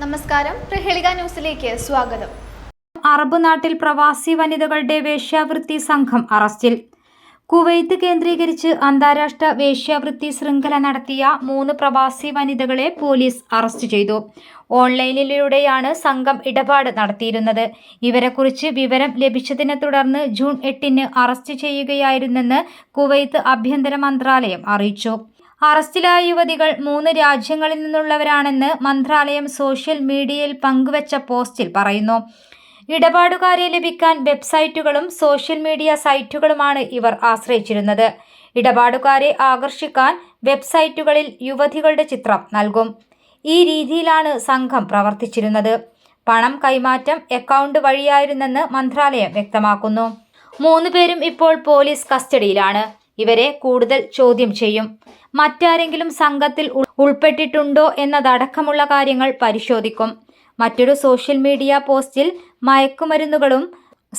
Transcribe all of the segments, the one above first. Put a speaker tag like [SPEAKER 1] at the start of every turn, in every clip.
[SPEAKER 1] നമസ്കാരം. പ്രഹേളിക ന്യൂസിലേക്ക് സ്വാഗതം.
[SPEAKER 2] അറബ് നാട്ടിൽ പ്രവാസി വനിതകളുടെ വേശ്യാവൃത്തി സംഘം അറസ്റ്റിൽ. കുവൈത്ത് കേന്ദ്രീകരിച്ച് അന്താരാഷ്ട്ര വേശ്യാവൃത്തി ശൃംഖല നടത്തിയ മൂന്ന് പ്രവാസി വനിതകളെ പോലീസ് അറസ്റ്റ് ചെയ്തു. ഓൺലൈനിലൂടെയാണ് സംഘം ഇടപാട് നടത്തിയിരുന്നത്. ഇവരെക്കുറിച്ച് വിവരം ലഭിച്ചതിനെ തുടർന്ന് ജൂൺ എട്ടിന് അറസ്റ്റ് ചെയ്യുകയായിരുന്നെന്ന് കുവൈത്ത് ആഭ്യന്തര മന്ത്രാലയം അറിയിച്ചു. അറസ്റ്റിലായ യുവതികൾ മൂന്ന് രാജ്യങ്ങളിൽ നിന്നുള്ളവരാണെന്ന് മന്ത്രാലയം സോഷ്യൽ മീഡിയയിൽ പങ്കുവച്ച പോസ്റ്റിൽ പറയുന്നു. ഇടപാടുകാരെ ലഭിക്കാൻ വെബ്സൈറ്റുകളും സോഷ്യൽ മീഡിയ സൈറ്റുകളുമാണ് ഇവർ ആശ്രയിച്ചിരുന്നത്. ഇടപാടുകാരെ ആകർഷിക്കാൻ വെബ്സൈറ്റുകളിൽ യുവതികളുടെ ചിത്രം നൽകും. ഈ രീതിയിലാണ് സംഘം പ്രവർത്തിച്ചിരുന്നത്. പണം കൈമാറ്റം അക്കൗണ്ട് വഴിയായിരുന്നെന്ന് മന്ത്രാലയം വ്യക്തമാക്കുന്നു. മൂന്ന് പേരും ഇപ്പോൾ പോലീസ് കസ്റ്റഡിയിലാണ്. ഇവരെ കൂടുതൽ ചോദ്യം ചെയ്യും. മറ്റാരെങ്കിലും സംഘത്തിൽ ഉൾപ്പെട്ടിട്ടുണ്ടോ എന്നതടക്കമുള്ള കാര്യങ്ങൾ പരിശോധിക്കും. മറ്റൊരു സോഷ്യൽ മീഡിയ പോസ്റ്റിൽ മയക്കുമരുന്നുകളും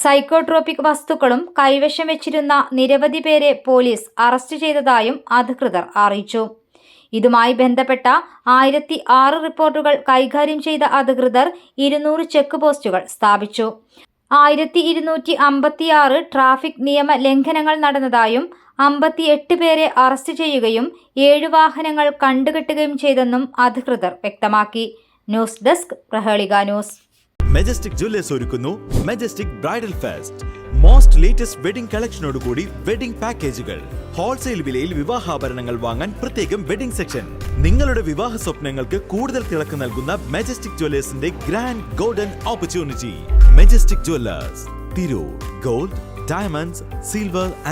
[SPEAKER 2] സൈക്കോട്രോപിക് വസ്തുക്കളും കൈവശം വെച്ചിരുന്ന നിരവധി പേരെ പോലീസ് അറസ്റ്റ് ചെയ്തതായും അധികൃതർ അറിയിച്ചു. ഇതുമായി ബന്ധപ്പെട്ട ആയിരത്തി ആറ് റിപ്പോർട്ടുകൾ കൈകാര്യം ചെയ്ത അധികൃതർ ഇരുന്നൂറ് ചെക്ക് പോസ്റ്റുകൾ സ്ഥാപിച്ചു. ആയിരത്തി ഇരുന്നൂറ്റി അമ്പത്തിയാറ് ട്രാഫിക് നിയമ ലംഘനങ്ങൾ നടന്നതായും അമ്പത്തിയെട്ട് പേരെ അറസ്റ്റ് ചെയ്യുകയും ഏഴ് വാഹനങ്ങൾ കണ്ടുകെട്ടുകയും ചെയ്തെന്നും അധികൃതർ വ്യക്തമാക്കി. News desk Prahelika news.
[SPEAKER 3] Majestic Jewellers ഒരുക്കുന്നു Majestic bridal fest most latest wedding കളക്ഷനോടുകൂടി wedding പാക്കേജുകൾ ഹോൾസെയിൽ വിലയിൽ വിവാഹാഭരണങ്ങൾ വാങ്ങാൻ പ്രത്യേകം വെഡിംഗ് സെക്ഷൻ നിങ്ങളുടെ വിവാഹ സ്വപ്നങ്ങൾക്ക് കൂടുതൽ തിളക്ക് നൽകുന്ന Majestic ജ്വല്ലേഴ്സിന്റെ grand golden opportunity Majestic Jewellers Tirur gold diamonds silver